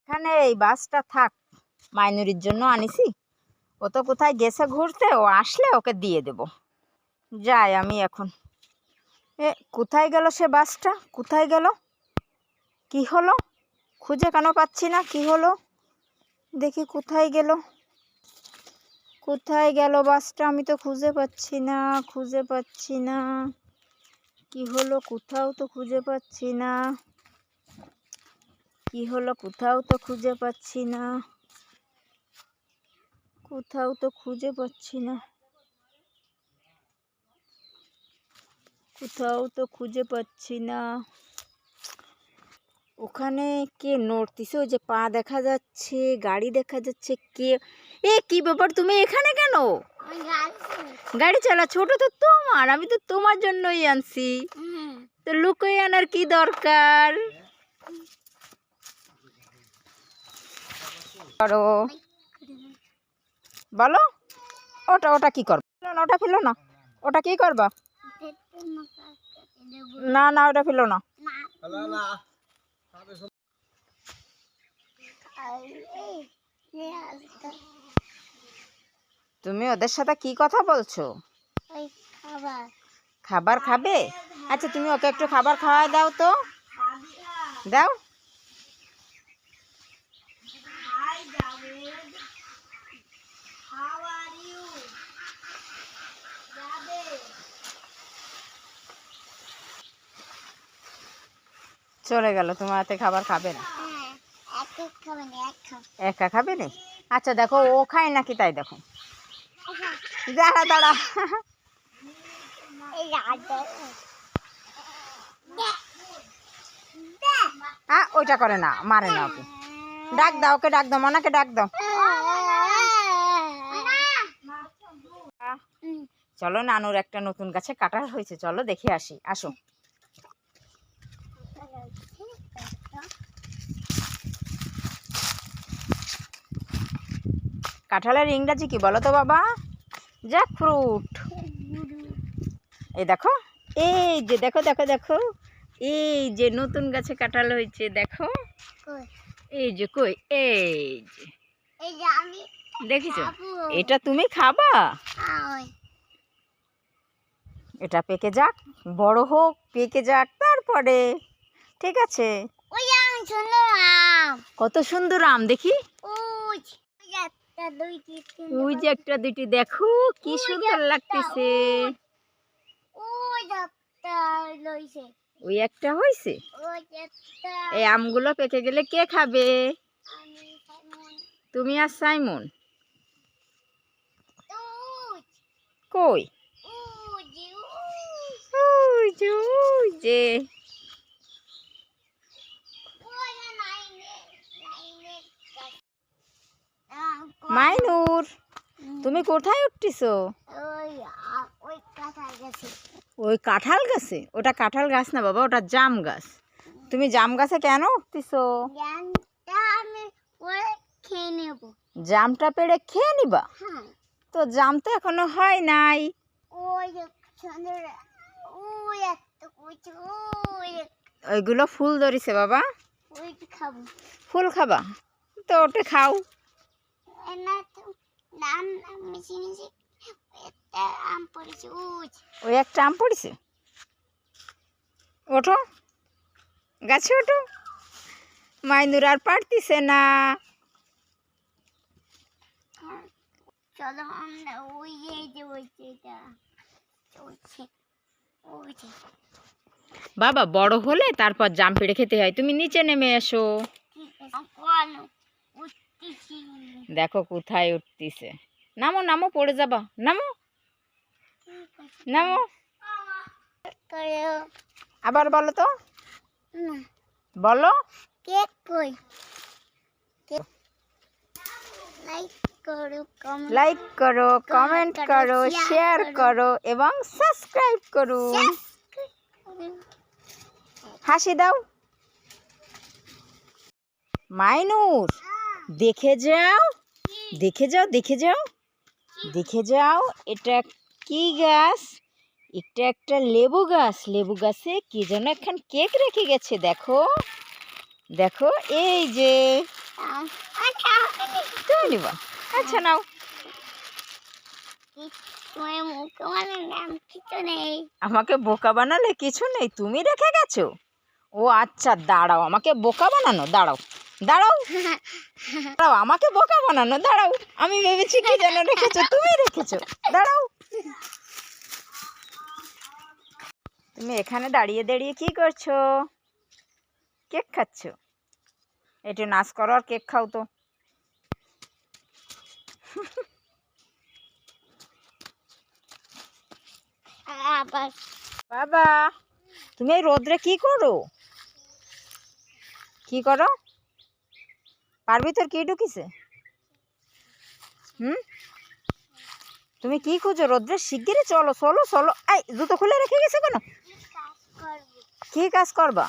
এখানে এই বাসটা থাক, মাইনুরির জন্য আনিছি। ও তো কোথায় গেছে ঘুরতে, ও আসলে ওকে দিয়ে দেব। যাই আমি এখন। এ, কোথায় গেল সে বাসটা? কোথায় গেল? কি হলো? খুঁজে কেন পাচ্ছি না, কি হলো? দেখি কোথায় গেল। কোথায় গেল বাসটা? আমি তো খুঁজে পাচ্ছি না, খুঁজে পাচ্ছি না। কি হলো? কোথাও তো খুঁজে পাচ্ছি না। কি হলো? কোথাও তো খুঁজে পাচ্ছি না। কোথাও তো খুঁজে পাচ্ছি না। কোথাও তো খুঁজে পাচ্ছি না। ওখানে কে? নড়তিছে ওই যে পা দেখা যাচ্ছে গাড়ি দেখা যাচ্ছে কে? এ কি ব্যাপার? তুমি এখানে কেন? গাড়ি চালা ছোট তো তোমার। আমি তো তোমার জন্যই আনছি। তো লুকোয় আনার কি দরকার? করো। বলো, ওটা ওটা কি করবা? না, ওটা ফেলো না। ওটা কি করবা? না না, ওটা ফেলো না। তুমি ওদের সাথে কি কথা বলছো? খাবার খাবে? আচ্ছা তুমি ওকে একটু খাবার খাওয়াই দাও তো। দাও। চলে গেল তোমার হাতে খাবার খাবে না? একা খাবে না আচ্ছা দেখো ও খায় নাকি তাই দেখো। দাঁড়া দাঁড়া। আ ওইটা করে না মারে না ওকে। ডাক দাও ওকে ডাক দাও মনাকে ডাক দাও। চলো নানুর একটা নতুন গাছে কাটার হয়েছে চলো দেখে আসি আসো। কাঁঠালের ইংরাজি কি বলো তো বাবা? জ্যাক ফ্রুট এই দেখো এই যে দেখো দেখো দেখো এই যে নতুন গাছে কাঁঠাল হয়েছে দেখো। এই যে কই? এই যে। দেখিছো? এটা তুমি খাবা? এটা পেকে যাক বড় হোক পেকে যাক তারপরে। ঠিক আছে। কত সুন্দর আম দেখি। ওই যে একটা দুইটি দেখো কি সুন্দর লাগতেছে। ওই একটা হয়েছে এই আমগুলো পেকে গেলে কে খাবে? তুমি আর সাইমন? কই? যে ওই যে মাইনুর তুমি কোথায় উঠতেছো? ওই কাঁঠাল গাছে। ওটা কাঁঠাল গাছ না বাবা ওটা জাম গাছ। তুমি জাম গাছে কেন উঠতেছো? জামটা পেড়ে খেয়ে নিবা? হ্যাঁ। তো জাম তো এখনও হয় নাই। ওইগুলো ফুল ধরিছে বাবা। ফুল খাবা? তো ওটা খাও। ওই ওই একটা আম পড়েছে ওঠো গাছে ওঠো মাইনুর আর পারতিছে না চলো আমরা ওই যে ওই বাবা বড় হলে তারপর জাম পেড়ে খেতে হয়। তুমি নিচে নেমে এসো ঠিক আছে কোন উঠতেছি দেখো কোথায় উঠতিছে। নামো নামো পড়ে যাবা। নামো। নামো। আবার বলো তো। বলো। কেক কই? লাইক করো কমেন্ট করো শেয়ার করো। করো এবং সাবস্ক্রাইব করুন হাসি দাও। মাইনুর দেখে যাও। দেখে যাও দেখে যাও। দেখে যাও এটা কি গাছ? এটা একটা লেবু গাছ। লেবু গাছে কি যেন একখান কেক রেখে গেছে দেখো। দেখো এই যে। আচ্ছা, নাও। আমাকে বোকা বানালে কিছু নেই তুমি রেখে গেছো? ও আচ্ছা দাঁড়াও আমাকে বোকা বানানো দাঁড়াও। দাঁড়াও। দাঁড়াও আমাকে বোকা বানানো দাঁড়াও। আমি ভেবেছি কি যেন রেখেছো তুমি রেখেছো। দাঁড়াও। তুমি এখানে দাঁড়িয়ে দাঁড়িয়ে কি করছ? কেক খাচ্ছ? একটু নাচ করো আর কেক খাও তো। বাবা। তুমি এই রোদ্রে কি করো? কি করো? পার তোর কি ঢুকিছে? হুম? তুমি কি খুঁজো? রোদ্রে শিগগিরই চলো চলো চলো। এই, জুতো খুলে রেখে গেছে কেন? কি কাজ করবা?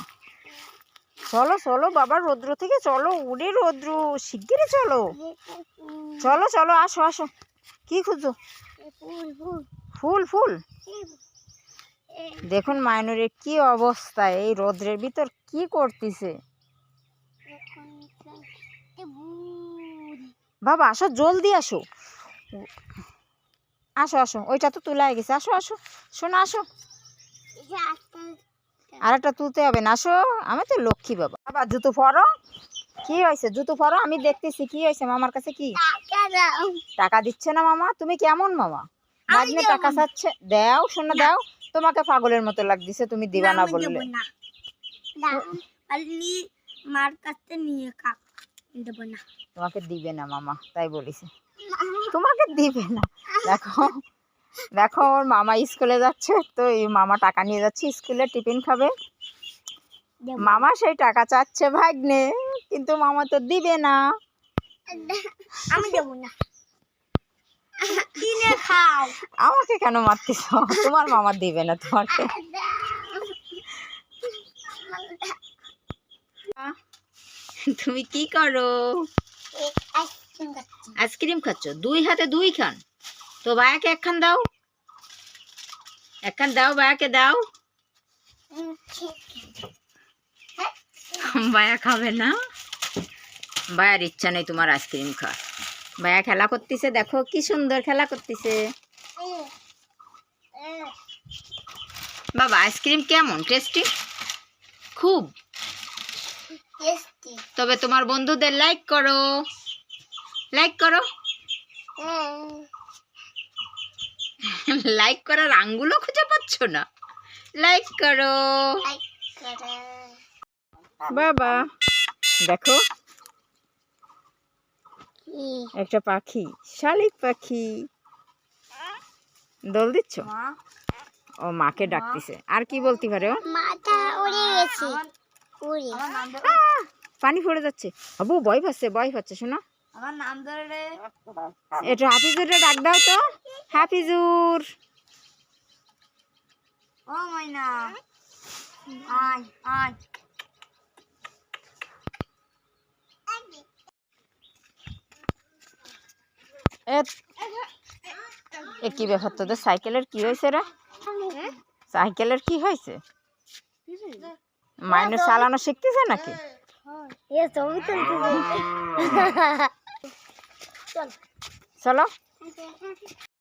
চলো চলো, বাবা রৌদ্র থেকে চলো, উড়ে রৌদ্র, শিগগিরই চলো। চলো চলো, আসো আসো। কি খুঁজো? ফুল ফুল। দেখুন, মাইনুরের কি অবস্থা, এই রৌদ্রের ভিতর কি করতেছে? বাবা আসো জলদি আসো। আসো আসো ওইটা তো তোলা গেছে। আসো আসো শোনো আসো। আর একটা তুলতে হবে না আসো। আমি তো লক্ষ্মী বাবা। বাবা জুতো পরো। কি হয়েছে? জুতো পরো আমি দেখতেছি। কি হয়েছে? মামার কাছে কি? টাকা দিচ্ছে না মামা? তুমি কেমন মামা? বাজনে টাকা চাচ্ছে? দাও শোনো দাও। তোমাকে পাগলের মতো লাগতেছে তুমি দিবা না। বললে মার কাছে নিয়ে কাক দেবো না। তোমাকে দিবে না মামা তাই বলিছে। তোমাকে দিবে না। দেখো দেখো ওর মামা স্কুলে যাচ্ছে তো এই মামা টাকা নিয়ে যাচ্ছে স্কুলে টিফিন খাবে। মামা সেই টাকা চাচ্ছে ভাগ্নে কিন্তু মামা তো দিবে না। আমি দেবো না। কিনে খাও। আমাকে কেন মারতেছ? তোমার মামা দিবে না তোমাকে। তুমি কি করো? আইসক্রিম খাচ্ছ? দুই হাতে দুই খান। তো ভাইয়াকে একখান দাও। একখান দাও ভাইয়াকে দাও। ভাইয়া খাবে না। ভাইয়ার ইচ্ছা নেই তোমার আইসক্রিম খা ভাইয়া খেলা করতেছে, দেখো কি সুন্দর খেলা করতেছে। বাবা, আইসক্রিম কেমন? টেস্টি? খুব। তবে তোমার বন্ধুদের লাইক করো। লাইক করো। লাইক করার আঙ্গুলও খুঁজে পাচ্ছ না। লাইক করো। বাবা দেখো। একটা পাখি শালিক পাখি। দোল দিচ্ছ? ও মাকে ডাকতেছে। আর কি বলতে পারে ও? মাথা উড়ে গেছে। উড়ে। পানি পড়ে যাচ্ছে। আবু ভয় পাচ্ছে ভয় পাচ্ছে শোনা। আমার নাম ধরে রে। একটু হাফিজুরে ডাক দাও তো। হাফিজুর। ও ময়না আয় আয়। এ কি ব্যাপার তোদের সাইকেলের কি হয়েছে রে? সাইকেলের কি হয়েছে? মাইনে চালানো শিখতেছে নাকি? এ ছবি তুলতে চলো